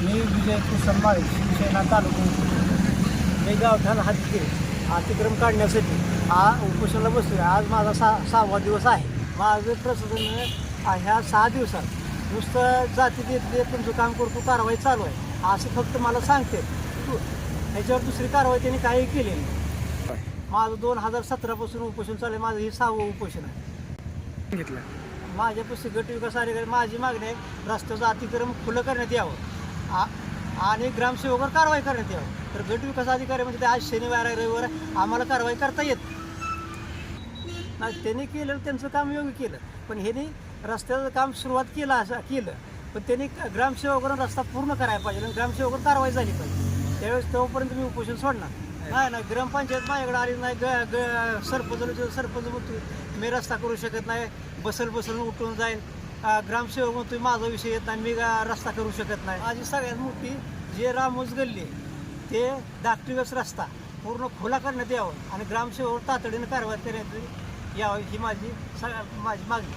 मी विजय कुशल माळे शिवसेना तालुका मी गावठाण हद्दीत अतिक्रम काढण्यासाठी हा उपोषणाला बसलो आज माझा सा सहावा दिवस आहे. माझं प्रशासन ह्या सहा दिवसात नुसतं जाती देत देत तुमचं काम करतो कारवाई चालू आहे. असं फक्त मला सांगते. तू ह्याच्यावर दुसरी कारवाई त्यांनी काही केली नाही. माझं दोन हजार सतरापासून उपोषण चालू आहे. माझं हे सहावं उपोषण आहे. घेतलं माझ्यापाशी गट विकास अधिकारी माझी मागणी आहे रस्त्याचं अतिक्रम खुलं करण्यात यावं. आणि ग्रामसेवकावर कारवाई करण्यात यावं. तर गट विकास अधिकारी म्हणजे ते आज शनिवार आहे रविवार आहे, आम्हाला कारवाई करता येत नाही. त्यांनी केलं त्यांचं काम योग्य केलं. पण ह्यांनी रस्त्याचं काम सुरुवात केलं असं केलं. पण त्यांनी ग्रामसेवकांना रस्ता पूर्ण करायला पाहिजे आणि ग्रामसेवकांना कारवाई झाली पाहिजे. त्यावेळेस तोपर्यंत मी उपोषण सोडणार. नाही नाही ग्रामपंचायत माझ्याकडे आली नाही. ग ग सरपंच सरपंच म्हणतो मी रस्ता करू शकत नाही. बसल बसल उठून जाईल. ग्रामसेवक म्हणतो माझा विषय येत नाही मी रस्ता करू शकत नाही. माझी सगळ्यात मोठी जे रामोज गल्ली आहे, ते दाखटिवस रस्ता पूर्ण खुला करण्यात यावं आणि ग्रामसेवक तातडीनं कारवाई करण्यात यावं ही माझी सगळ्या माझी मागणी.